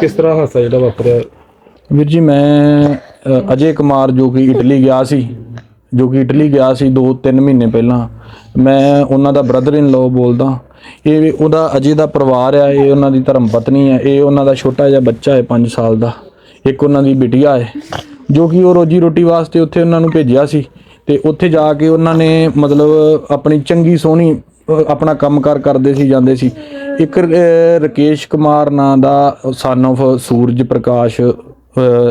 ਕਿਸ ਤਰ੍ਹਾਂ ਹਾਸਾ ਜਿਹੜਾ ਵਾਪਰਿਆ? ਵੀਰ ਜੀ ਮੈਂ ਅ, ਅਜੇ ਕੁਮਾਰ ਜੋ ਕਿ ਇਟਲੀ ਗਿਆ ਸੀ ਜੋ ਕਿ ਇਟਲੀ ਗਿਆ ਸੀ 2-3 ਮਹੀਨੇ ਪਹਿਲਾਂ। ਮੈਂ ਉਹਨਾਂ ਦਾ ਬ੍ਰਦਰ ਇਨ ਲਾਅ ਬੋਲਦਾ। ਇਹ ਵੀ ਉਹਦਾ ਅਜੇ ਦਾ ਪਰਿਵਾਰ ਆ ਇਹ ਉਹਨਾਂ ਦੀ ਧਰਮ ਪਤਨੀ ਹੈ ਇਹ ਉਹਨਾਂ ਦਾ ਛੋਟਾ ਜਿਹਾ ਬੱਚਾ ਹੈ 5 ਸਾਲ ਦਾ। ਇੱਕ ਉਹਨਾਂ ਦੀ ਬਿਟੀਆ ਹੈ ਜੋ ਕਿ ਉਹ ਰੋਜੀ ਰੋਟੀ ਵਾਸਤੇ ਉੱਥੇ ਉਹਨਾਂ ਨੂੰ ਭੇਜਿਆ ਸੀ। ਤੇ ਉੱਥੇ ਜਾ ਕੇ ਉਹਨਾਂ ਨੇ ਮਤਲਬ ਆਪਣੀ ਚੰਗੀ ਸੋਹਣੀ ਆਪਣਾ ਕੰਮਕਾਰ ਕਰਦੇ ਸੀ ਜਾਂਦੇ ਸੀ। ਇੱਕ ਰਕੇਸ਼ ਕੁਮਾਰ ਨਾਂ ਦਾ ਸਨ of ਸੂਰਜ ਪ੍ਰਕਾਸ਼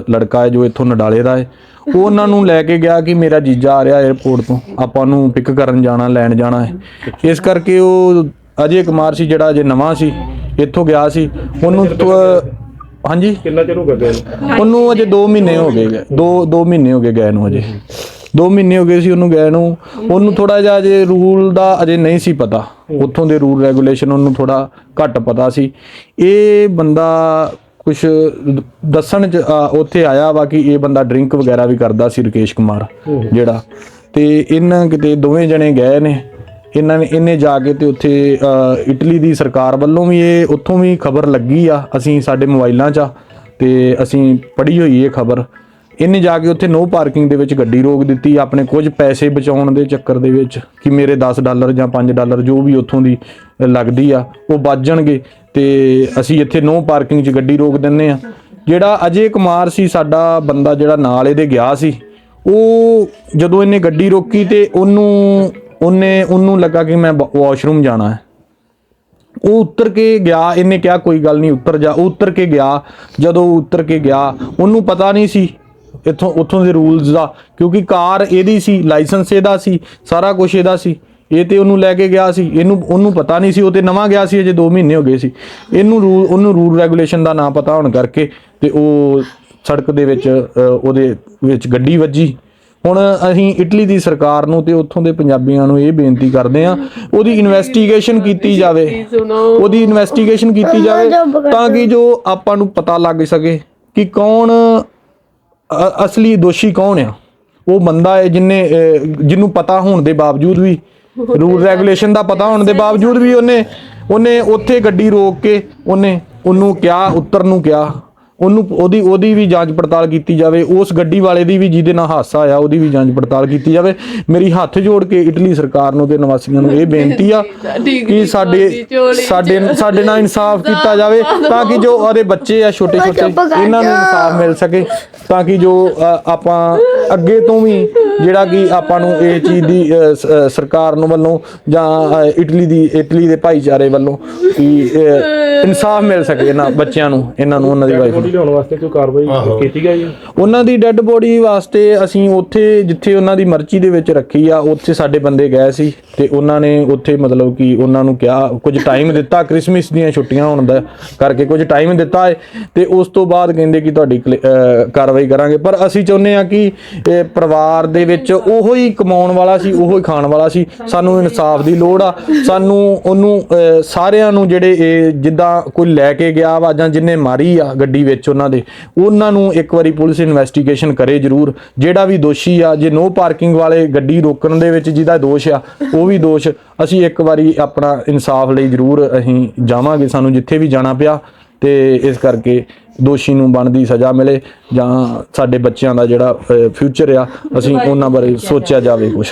ਲੜਕਾ ਹੈ ਜੋ ਇੱਥੋਂ ਨਡਾਲੇ ਦਾ ਹੈ। ਉਹ ਉਹਨਾਂ ਨੂੰ ਲੈ ਕੇ ਗਿਆ ਕਿ ਮੇਰਾ ਜੀਜਾ ਆ ਰਿਹਾ 에어ਪੋਰਟ ਤੋਂ। ਆਪਾਂ ਨੂੰ ਪਿਕ ਕਰਨ ਜਾਣਾ ਲੈਣ ਜਾਣਾ ਹੈ। ਇਸ ਕਰਕੇ ਉਹ ਅਜੇ ਕੁਮਾਰ ਸੀ ਜਿਹੜਾ ਅਜੇ ਨਵਾਂ ਸੀ ਇੱਥੋਂ ਗਿਆ ਸੀ। ਉਹਨੂੰ ਹਾਂਜੀ? ਕਿੰਨਾ ਚਿਰ ਹੋ ਗਿਆ? ਉਹਨੂੰ? ਅਜੇ 2 ਮਹੀਨੇ ਹੋ ਗਏ ਗਏ। ਦੋ 2 ਮਹੀਨੇ ਹੋ ਗਏ ਗਏ ਨੂੰ ਅਜੇ। 2 ਮਹੀਨੇ ਹੋ ਗਏ ਸੀ ਉਹਨੂੰ ਗਏ ਨੂੰ। ਉਹਨੂੰ ਥੋੜਾ ਜਿਹਾ ਅਜੇ ਰੂਲ ਦਾ ਅਜੇ ਨਹੀਂ ਸੀ ਪਤਾ। ਉੱਥੋਂ ਦੇ ਰੂਲ ਰੈਗੂਲੇਸ਼ਨ ਉਹਨੂੰ ਥੋੜਾ ਘੱਟ ਪਤਾ ਸੀ। ਇਹ ਬੰਦਾ ਕੁਝ ਦੱਸਣ ਚ ਉੱਥੇ ਆਇਆ ਵਾ ਕਿ ਇਹ ਬੰਦਾ ਡਰਿੰਕ ਵਗੈਰਾ ਵੀ ਕਰਦਾ ਸੀ ਰਕੇਸ਼ ਕੁਮਾਰ ਜਿਹੜਾ। ਤੇ ਇਹਨਾਂ ਕਿਤੇ ਦੋਵੇਂ ਜਣੇ ਗਏ ਨੇ। ਇਹਨਾਂ ਨੇ ਇਹਨੇ ਜਾ ਕੇ ਤੇ ਉੱਥੇ ਇਟਲੀ ਦੀ ਸਰਕਾਰ ਵੱਲੋਂ ਵੀ ਇਹ ਉੱਥੋਂ ਵੀ ਖਬਰ ਲੱਗੀ ਆ। ਅਸੀਂ ਸਾਡੇ ਮੋਬਾਈਲਾਂ 'ਚ ਤੇ ਅਸੀਂ ਪੜ੍ਹੀ ਹੋਈ ਇਹ ਖਬਰ। ਇਹਨੇ ਜਾ ਕੇ ਉੱਥੇ ਨੋ ਪਾਰਕਿੰਗ ਦੇ ਵਿੱਚ ਗੱਡੀ ਰੋਕ ਦਿੱਤੀ, ਆਪਣੇ ਕੁਝ ਪੈਸੇ ਬਚਾਉਣ ਦੇ ਚੱਕਰ ਦੇ ਵਿੱਚ ਕਿ ਮੇਰੇ 10 ਡਾਲਰ ਜਾਂ 5 ਡਾਲਰ ਜੋ ਵੀ ਉੱਥੋਂ ਦੀ ਲੱਗਦੀ ਆ, ਉਹ ਬਚ ਜਾਣਗੇ। ਤੇ ਅਸੀਂ ਇੱਥੇ ਨੋ ਪਾਰਕਿੰਗ 'ਚ ਗੱਡੀ ਰੋਕ ਦਿੰਨੇ ਆ। ਜਿਹੜਾ ਅਜੇ ਕੁਮਾਰ ਸੀ, ਸਾਡਾ ਬੰਦਾ ਜਿਹੜਾ ਨਾਲ ਇਹਦੇ ਗਿਆ ਸੀ, ਉਹ ਜਦੋਂ ਇਹਨੇ ਗੱਡੀ ਰੋਕੀ ਤੇ ਉਹਨੂੰ, ਉਹਨੇ, ਉਹਨੂੰ ਲੱਗਾ ਕਿ ਮੈਂ ਵਾਸ਼ਰੂਮ ਜਾਣਾ ਹੈ। ਉਹ ਉੱਤਰ ਕੇ ਗਿਆ, ਇਹਨੇ ਕਿਹਾ ਕੋਈ ਗੱਲ ਨਹੀਂ, ਉੱਤਰ ਜਾ, ਉਹ ਉੱਤਰ ਕੇ ਗਿਆ। ਜਦੋਂ ਉਹ ਉੱਤਰ ਕੇ ਗਿਆ, ਉਹਨੂੰ ਪਤਾ ਨਹੀਂ ਸੀ ਇੱਥੋਂ, ਉੱਥੋਂ ਦੇ ਰੂਲਸ ਦਾ, ਕਿਉਂਕਿ ਕਾਰ ਇਹਦੀ ਸੀ ਲਾਇਸੈਂਸ ਇਹਦਾ ਸੀ, ਸਾਰਾ ਕੁਝ ਇਹਦਾ ਸੀ। ਇਹ ਤੇ ਉਹਨੂੰ ਲੈ ਕੇ ਗਿਆ ਸੀ, ਇਹਨੂੰ, ਉਹਨੂੰ ਪਤਾ ਨਹੀਂ ਸੀ, ਉਹ ਤੇ ਨਵਾਂ ਗਿਆ ਸੀ, ਅਜੇ 2 ਮਹੀਨੇ ਹੋ ਗਏ ਸੀ। ਇਹਨੂੰ ਰੂਲ ਉਹਨੂੰ ਰੂਲ ਰੈਗੂਲੇਸ਼ਨ ਦਾ ਨਾ ਪਤਾ ਹੋਣ ਕਰਕੇ ਤੇ ਉਹ ਸੜਕ ਦੇ ਵਿੱਚ ਉਹਦੇ ਵਿੱਚ ਗੱਡੀ ਵੱਜੀ। ਹੁਣ ਅਸੀਂ ਇਟਲੀ ਦੀ ਸਰਕਾਰ ਨੂੰ ਤੇ ਉੱਥੋਂ ਦੇ ਪੰਜਾਬੀਆਂ ਨੂੰ ਇਹ ਬੇਨਤੀ ਕਰਦੇ ਆ ਉਹਦੀ ਇਨਵੈਸਟੀਗੇਸ਼ਨ ਕੀਤੀ ਜਾਵੇ। ਉਹਦੀ ਇਨਵੈਸਟੀਗੇਸ਼ਨ ਕੀਤੀ ਜਾਵੇ ਤਾਂ ਕਿ ਜੋ ਆਪਾਂ ਨੂੰ ਪਤਾ ਲੱਗ ਸਕੇ ਕਿ ਕੌਣ ਅਸਲੀ ਦੋਸ਼ੀ ਕੌਣ ਆ? ਉਹ ਬੰਦਾ ਹੈ ਜਿਨੇ ਜਿਹਨੂੰ ਪਤਾ ਹੋਣ ਦੇ ਬਾਵਜੂਦ ਵੀ ਰੂਲ ਰੈਗੂਲੇਸ਼ਨ ਦਾ ਪਤਾ ਹੋਣ ਦੇ ਬਾਵਜੂਦ ਵੀ ਉਹਨੇ ਉਹਨੇ ਉੱਥੇ ਗੱਡੀ ਰੋਕ ਕੇ ਉਹਨੇ ਉਹਨੂੰ ਕਿਹਾ ਉੱਤਰ ਨੂੰ ਕਿਹਾ। ਉਹਨੂੰ ਉਹਦੀ ਉਹਦੀ ਵੀ ਜਾਂਚ ਪੜਤਾਲ ਕੀਤੀ ਜਾਵੇ। ਉਸ ਗੱਡੀ ਵਾਲੇ ਦੀ ਵੀ ਜਿਹਦੇ ਨਾਲ ਹਾਦਸਾ ਆਇਆ ਉਹਦੀ ਵੀ ਜਾਂਚ ਪੜਤਾਲ ਕੀਤੀ ਜਾਵੇ। ਮੇਰੀ ਹੱਥ ਜੋੜ ਕੇ ਇਟਲੀ ਸਰਕਾਰ ਨੂੰ ਤੇ ਨਿਵਾਸੀਆਂ ਨੂੰ ਇਹ ਬੇਨਤੀ ਆ ਕਿ ਸਾਡੇ ਸਾਡੇ ਸਾਡੇ ਨਾਲ ਇਨਸਾਫ ਕੀਤਾ ਜਾਵੇ ਤਾਂ ਕਿ ਜੋ ਉਹਦੇ ਬੱਚੇ ਆ ਛੋਟੇ ਛੋਟੇ ਇਹਨਾਂ ਨੂੰ ਇਨਸਾਫ ਮਿਲ ਸਕੇ। ਤਾਂ ਕਿ ਜੋ ਆਪਾਂ ਅੱਗੇ ਤੋਂ ਵੀ ਜਿਹੜਾ ਕਿ ਆਪਾਂ ਨੂੰ ਇਹ ਚੀਜ਼ ਦੀ ਸ- ਸਰਕਾਰ ਨੂੰ ਵੱਲੋਂ ਜਾਂ ਇਟਲੀ ਦੀ ਇਟਲੀ ਦੇ ਭਾਈਚਾਰੇ ਵੱਲੋਂ ਕਿ ਇਨਸਾਫ ਮਿਲ ਸਕੇ ਇਹਨਾਂ ਬੱਚਿਆਂ ਨੂੰ ਇਹਨਾਂ ਨੂੰ ਉਹਨਾਂ ਦੀ ਵਾਈਫ ਨੂੰ। ਲਿਆਉਣ ਵਾਸਤੇ ਕੋਈ ਕਾਰਵਾਈ ਕੀਤੀ ਗਈ ਹੈ? ਉਹਨਾਂ ਦੀ ਡੈੱਡ ਬੋਡੀ ਵਾਸਤੇ ਅਸੀਂ ਉੱਥੇ ਜਿੱਥੇ ਉਹਨਾਂ ਦੀ ਮਰਚੀ ਦੇ ਵਿੱਚ ਰੱਖੀ ਆ ਉੱਥੇ ਸਾਡੇ ਬੰਦੇ ਗਏ ਸੀ ਤੇ ਉਹਨਾਂ ਨੇ ਉੱਥੇ ਮਤਲਬ ਕਿ ਉਹਨਾਂ ਨੂੰ ਕਿਹਾ ਕੁਝ ਟਾਈਮ ਦਿੱਤਾ ਕ੍ਰਿਸਮਸ ਦੀਆਂ ਛੁੱਟੀਆਂ ਹੋਣ ਦਾ ਕਰਕੇ ਕੁਝ ਟਾਈਮ ਦਿੱਤਾ ਹੈ ਤੇ ਉਸ ਤੋਂ ਬਾਅਦ ਕਹਿੰਦੇ ਕਿ ਤੁਹਾਡੀ ਕਲੇ- ਅਹ ਕਾਰਵਾਈ ਕਰਾਂਗੇ। ਪਰ ਅਸੀਂ ਚਾਹੁੰਦੇ ਆ ਕਿ, ਇਹ ਪਰਿਵਾਰ ਦੇ ਵਿੱਚ ਉਹੋ ਹੀ ਕਮਾਉਣ ਵਾਲਾ ਸੀ, ਉਹੋ ਹੀ ਖਾਣ ਵਾਲਾ ਸੀ। ਸਾਨੂੰ ਇਨਸਾਫ ਦੀ ਲੋੜ ਆ। ਸਾਨੂੰ ਉਹਨੂੰ ਸਾਰਿਆਂ ਨੂੰ ਜਿਹੜੇ ਇਹ ਜਿੱਦਾਂ ਕੋਈ ਲੈ ਕੇ ਗਿਆ ਵਾ ਜਾਂ ਜਿੰਨੇ ਮਾਰੀ ਆ ਗੱਡੀ ਵਿੱਚ ਉਹਨਾਂ ਦੇ, ਉਹਨਾਂ ਨੂੰ ਇੱਕ ਵਾਰੀ ਪੁਲਿਸ ਇਨਵੈਸਟੀਗੇਸ਼ਨ ਕਰੇ ਜ਼ਰੂਰ। ਜਿਹੜਾ ਵੀ ਦੋਸ਼ੀ ਆ, ਜੇ ਨੋ ਪਾਰਕਿੰਗ ਵਾਲੇ ਗੱਡੀ ਰੋਕਣ ਦੇ ਵਿੱਚ ਜਿਹਦਾ ਦੋਸ਼ ਆ, ਉਹ ਵੀ ਦੋਸ਼। ਅਸੀਂ ਇੱਕ ਵਾਰੀ ਆਪਣਾ ਇਨਸਾਫ ਲਈ ਜ਼ਰੂਰ ਅਸੀਂ ਜਾਵਾਂਗੇ। ਸਾਨੂੰ ਜਿੱਥੇ ਵੀ ਜਾਣਾ ਪਿਆ ਤੇ ਇਸ ਕਰਕੇ ਦੋਸ਼ੀ ਨੂੰ ਬਣਦੀ ਸਜ਼ਾ ਮਿਲੇ ਜਾਂ ਸਾਡੇ ਬੱਚਿਆਂ ਦਾ ਜਿਹੜਾ ਫਿਊਚਰ ਆ ਅਸੀਂ ਉਹਨਾਂ ਬਾਰੇ ਸੋਚਿਆ ਜਾਵੇ। ਕੁਝ